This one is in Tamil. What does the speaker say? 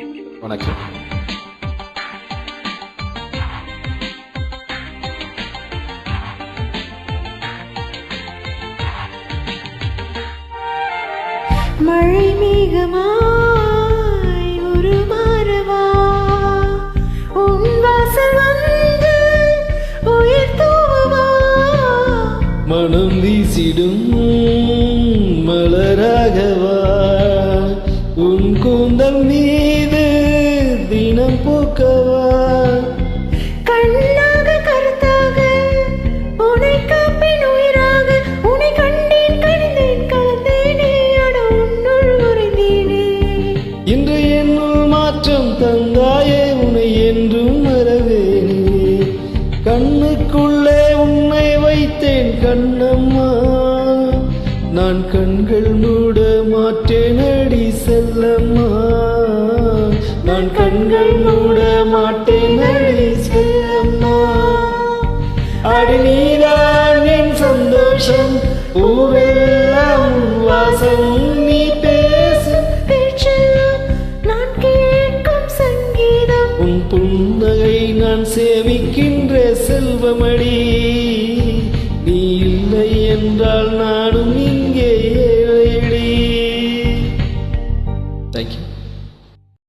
வணக்கம். மழை மேகமாய் ஒரு மாறவா உன் வாசல் வந்து உயிர் தூவா மனம் வீசிடும் மலராகவா? உன் கூந்தல் மீது தினம் போக்கவா? கண்ணாக கருத்தாக. உன்னை காப்பேன் உயிராக உன்னை கண்டேன் கணிந்தேன் கலந்தேனே. உன்னுள் உறைந்தேனே. இன்று என்னுள் மாற்றம் தந்தாயே உன்னை என்றும் மறவேனே. கண்ணுக்குள்ளே உன்னை வைத்தேன் கண்ணம்மா. நான் கண்கள் மூட மாட்டேன் அடி செல்லம்மா. கண்கள் மூட மாட்டேன் அடி செல்லம்மா அடி நீதான் என் சந்தோஷம் பூவெல்லாம் வாசம் நீ பேசு. நான் கேட்கும் சங்கீதம். உன் புன்னகை நான் சேவிக்கின்ற செல்வமடி. நீ இல்லை என்றால் நானும் இங்கே ஏழையடி. தேங்க்யூ